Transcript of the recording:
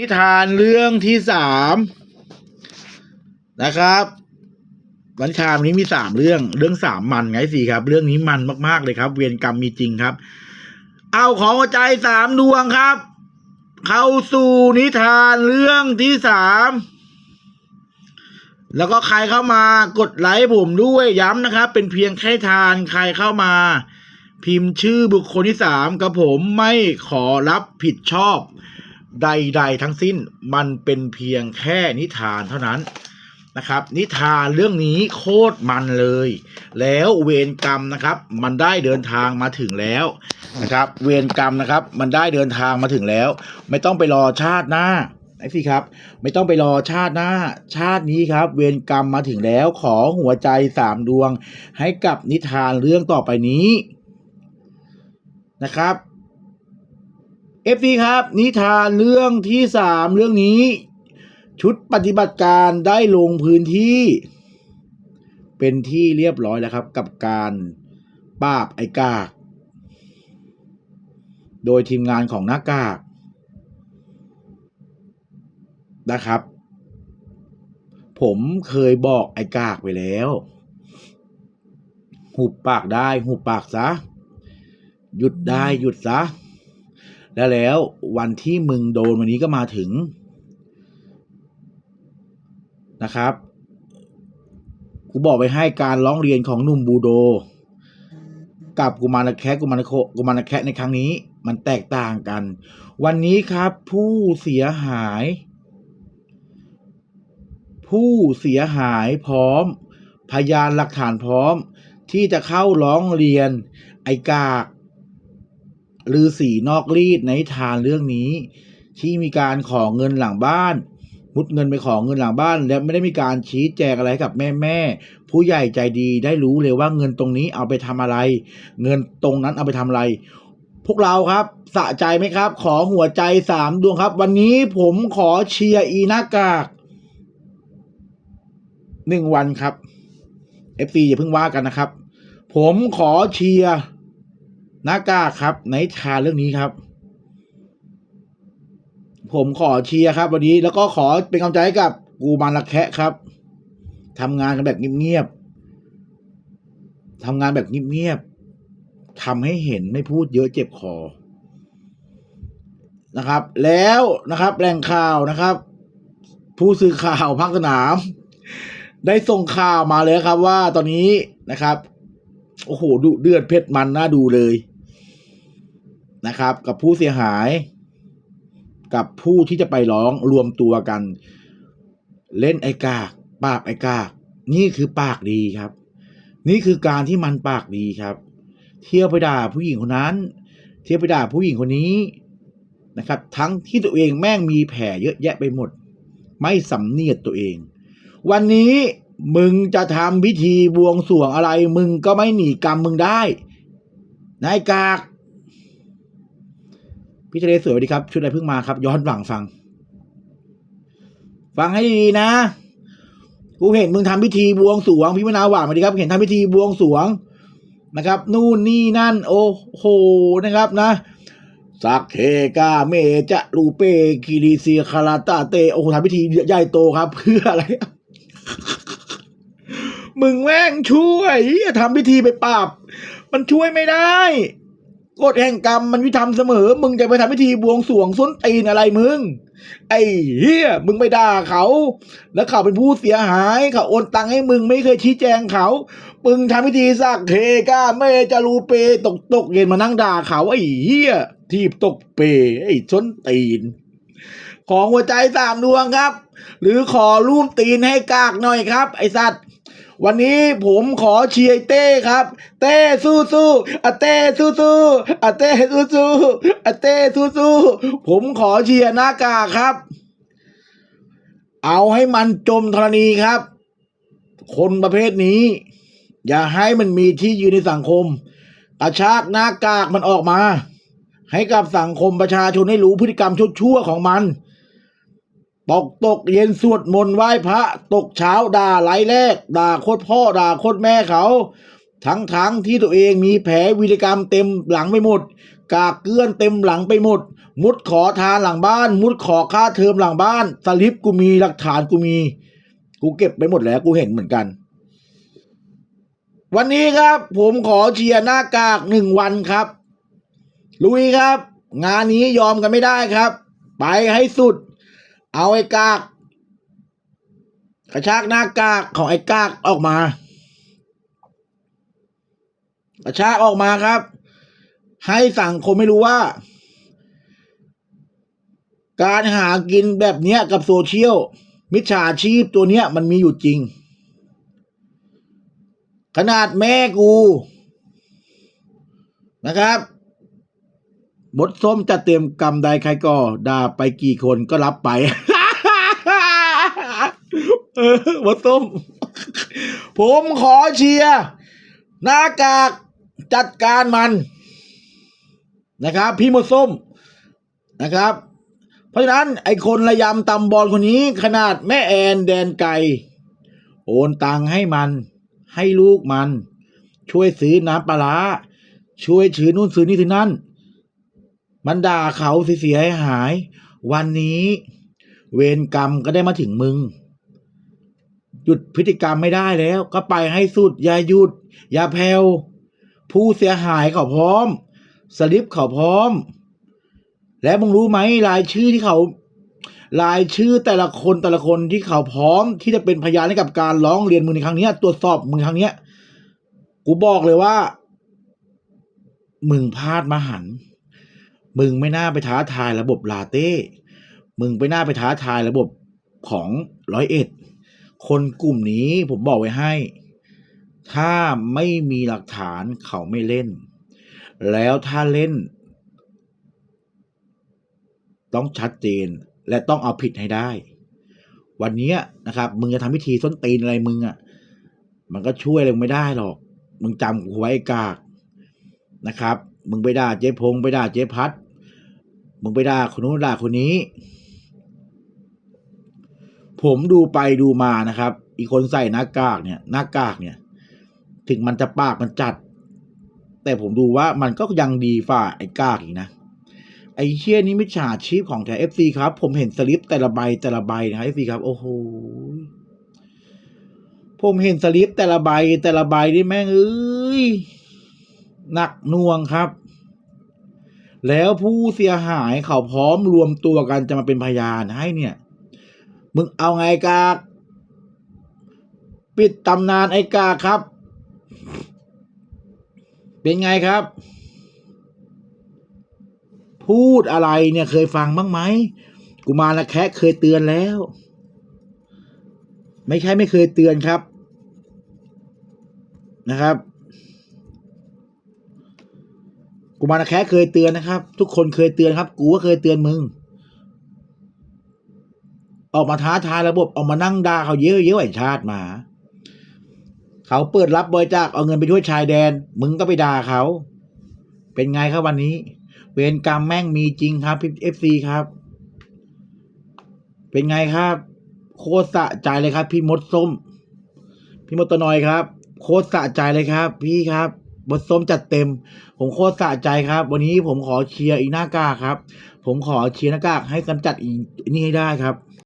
นิทานเรื่องที่สามนะครับวันชามนี้มีสามเรื่องเรื่องสามมันไงสิครับ เรื่องนี้มันมากๆเลยครับ เวียนกรรมมีจริงครับ เอาของใจสามดวงครับ เข้าสู่นิทานเรื่องที่สามแล้วก็ใครเข้ามากดไลค์ผมด้วยย้ำนะครับ เป็นเพียงแค่ทานใครเข้ามา พิมพ์ชื่อบุคคลที่สามกับผมไม่ขอรับผิดชอบ ใด ๆ ทั้งสิ้นมันเป็นเพียงแค่นิทานเท่านั้นนะครับ นิทานเรื่องนี้โคตรมันเลย แล้วเวรกรรมนะครับ มันได้เดินทางมาถึงแล้วนะครับ เวรกรรมนะครับ มันได้เดินทางมาถึงแล้ว ไม่ต้องไปรอชาติหน้าไอ้สิครับ ไม่ต้องไปรอชาติหน้า ชาตินี้ครับ เวรกรรมมาถึงแล้วขอหัวใจสามดวง ให้กับนิทานเรื่องต่อไปนี้นะครับ เอฟซีครับ นิทานเรื่องที่สามเรื่องนี้ ชุดปฏิบัติการได้ลงพื้นที่ เป็นที่เรียบร้อยแล้วครับ กับการปราบไอ้กาก โดยทีมงานของหน้ากาก นะครับ ผมเคยบอกไอ้กากไปแล้ว หุบปากได้ หุบปากซะ หยุดได้หยุดซะ แล้วแล้ววันที่มึงโดนวันนี้ก็มาถึงนะครับกูบอกไปให้การร้องเรียนของนุ่มบูโด กับกุมารแคะกุมารโคกุมารแคะในครั้งนี้ มันแตกต่างกัน วันนี้ครับ ผู้เสียหาย ผู้เสียหายพร้อม พยานหลักฐานพร้อม ที่จะเข้าร้องเรียน ไอกาก ลือสีนอกรีดในทานเรื่องนี้ ที่มีการขอเงินหลังบ้าน มุดเงินไปขอเงินหลังบ้าน และไม่ได้มีการชี้แจงอะไรกับแม่แม่ๆผู้ใหญ่ใจดีได้รู้เลยว่าเงินตรงนี้เอาไปทำอะไร เงินตรงนั้นเอาไปทำอะไร พวกเราครับสะใจไหมครับ ขอหัวใจสามดวงครับ วันนี้ผมขอเชียร์อีหน้ากากหนึ่งวันครับ FC อย่าเพิ่งว่ากันนะครับ ผมขอเชียร์ น้ากาครับในทาเรื่องนี้ครับ ผมขอเชียร์ครับ วันนี้แล้วก็ขอเป็นกำลังใจกับกูมารละแคะครับทำงานกันแบบเงียบๆทำงานแบบเงียบๆทำให้เห็นไม่พูดเยอะเจ็บคอนะครับ แล้วนะครับแหล่งข่าวนะครับ ผู้สื่อข่าวภาคสนาม ได้ส่งข่าวมาเลยครับว่าตอนนี้นะครับ โอ้โหดุเดือดเผ็ดมันน่าดูเลย นะครับ กับผู้เสียหาย กับผู้ที่จะไปร้องรวมตัวกัน เล่นไอ้กาก ปากไอ้กาก นี่คือปากดีครับ นี่คือการที่มันปากดีครับ เที่ยวไปด่าผู้หญิงคนนั้น เที่ยวไปด่าผู้หญิงคนนี้นะครับ ทั้งที่ตัวเองแม่งมีแผลเยอะแยะไปหมด ไม่สำเนียดตัวเอง วันนี้มึงจะทำพิธีบวงสรวงอะไร มึงก็ไม่หนีกรรมมึงได้นายกาก พี่ทะเลสวยสวัสดีครับ ชุดอะไรเพิ่งมาครับ ย้อนหลังฟัง ฟังให้ดีๆนะ กูเห็นมึงทำพิธีบวงสรวงพี่มะนาวหวานสวัสดีครับ เห็นทำพิธีบวงสรวงนะครับ นู่นนี่นั่น โอ้โหนะครับนะสักเคกาเมจะรูเปคิริเซียคาราตาเตโอ้โหทำพิธีใหญ่โตครับ เพื่ออะไร มึงแม่งช่วยทำพิธีไปปราบ มันช่วยไม่ได้ กฎแห่งกรรมมันวิธรรมเสมอ มึงจะไปทำพิธีบวงสรวงส้นตีนอะไรมึง ไอ้เฮียมึงไปด่าเขา แล้วเขาเป็นผู้เสียหายเขาโอนตังค์ให้มึงไม่เคยชี้แจงเขา มึงทำพิธีสักเทก้าเมจะรูเปตกตกเย็นมานั่งด่าเขาไอ้เฮียทีบตกเป ไอ้ส้นตีน ขอหัวใจสามดวงครับ หรือขอรูปตีนให้กากหน่อยครับ ไอ้สัตว์ วันนี้ผมขอเชียร์เต้ครับ เต้สู้สู้อะเต้สู้สู้อะเต้สู้สู้อะเต้สู้สู้ผมขอเชียร์หน้ากาครับ เอาให้มันจมธรณีครับ คนประเภทนี้ อย่าให้มันมีที่ยืนในสังคมกระชากหน้ากากมันออกมา ให้กับสังคมประชาชนให้รู้พฤติกรรมชั่วๆของมัน ตกตกเย็นสวดมนต์ไหว้พระ ตกเช้าด่าไหลแรก ด่าโคตรพ่อด่าโคตรแม่เขา ทั้งทั้งที่ตัวเองมีแผลวีรกรรมเต็มหลังไปหมด กากเกลื่อนเต็มหลังไปหมด มุดขอทานหลังบ้าน มุดขอค่าเทอมหลังบ้าน สลิปกูมีหลักฐานกูมี กูเก็บไปหมดแล้วกูเห็นเหมือนกัน วันนี้ครับ ผมขอเชียร์หน้ากากหนึ่งวันครับลุยครับ งานนี้ยอมกันไม่ได้ครับ ไปให้สุด เอาไอ้กาก กระชากหน้ากากของไอ้กากออกมา กระชากออกมาครับ ให้สังคมไม่รู้ว่า การหากินแบบเนี้ยกับโซเชียล มิจฉาชีพตัวเนี้ยมันมีอยู่จริง ขนาดแม่กูนะครับ บทส้มจะเตรียมกรรมใดใครก็ด่าไปกี่คนก็รับไป เออบทส้ม ผมขอเชียร์หน้ากากจัดการมัน นะครับ พี่มดส้มนะครับ เพราะฉะนั้นไอคนระยำตำบอลคนนี้ ขนาดแม่แอนแดนไก่ โอนตังให้มัน ให้ลูกมัน ช่วยซื้อน้ำปลาช่วยถือนู่นซื้อนี่ซื้อนั่น มันด่าเขาเสียหาย วันนี้ เวรกรรมก็ได้มาถึงมึง หยุดพฤติกรรมไม่ได้แล้ว ก็ไปให้สุด อย่าหยุด อย่าแผ่วผู้เสียหายเขาพร้อม สลิปเขาพร้อม และมึงรู้ไหมรายชื่อที่เขารายชื่อแต่ละคนแต่ละคนที่เขาพร้อม ที่จะเป็นพยานให้กับการร้องเรียนมึงในครั้งนี้ตรวจสอบมึงครั้งนี้กูบอกเลยว่า มึงพลาดมหัน มึงไม่น่าไปท้าทายระบบลาเต้ มึงไปน่าไปท้าทายระบบของร้อยเอ็ด คนกลุ่มนี้ผมบอกไว้ให้ ถ้าไม่มีหลักฐานเขาไม่เล่น แล้วถ้าเล่น ต้องชัดเจนและต้องเอาผิดให้ได้ วันนี้นะครับ มึงจะทำพิธีส้นตีนอะไรมึงอะ่ะ มันก็ช่วยอะไรไม่ได้หรอก มึงจำกูไว้ไอ้กากนะครับ มึงไปด่าเจ๊พงไปด่าเจ๊พัด มึงไปด่าคนนู้นด่าคนนี้ ผมดูไปดูมานะครับ อีกคนใส่หน้ากากเนี่ย หน้ากากเนี่ย ถึงมันจะปากมันจัด แต่ผมดูว่ามันก็ยังดีฝ่าไอ้กากอีกนะไอ้เชี่ยนี้มิจฉาชีพของแถวเอฟซีครับ ผมเห็นสลิปแต่ละใบแต่ละใบนะครับเอฟซีครับ โอ้โหผมเห็นสลิปแต่ละใบแต่ละใบนี่แม่งเอ้ยหนักน่วงครับ แล้วผู้เสียหายเขาพร้อมรวมตัวกันจะมาเป็นพยานให้เนี่ย มึงเอาไงกากปิดตำนานไอ้กาครับ เป็นไงครับ พูดอะไรเนี่ยเคยฟังบ้างไหมกูมาละแคะเคยเตือนแล้ว ไม่ใช่ไม่เคยเตือนครับนะครับ กูมาละแคะเคยเตือนนะครับ ทุกคนเคยเตือนครับ กูก็เคยเตือนมึง ออกมาท้าทายระบบออกมานั่งด่าเขาเยอะเยอะไอ้ชาติมา เขาเปิดรับบริจาคเอาเงินไปช่วยชายแดน มึงก็ไปด่าเขา เป็นไงครับวันนี้ เวรกรรมแม่งมีจริงครับพี่เอฟซีครับ เป็นไงครับ โคตรสะใจเลยครับ พี่มดส้ม พี่มดตน้อยครับ โคตรสะใจเลยครับ พี่ครับ บทส้มจัดเต็ม ผมโคตรสะใจครับ วันนี้ผมขอเชียร์อีนากาครับ ผมขอเชียร์หน้ากากให้กำจัดอีนี่ให้ได้ครับ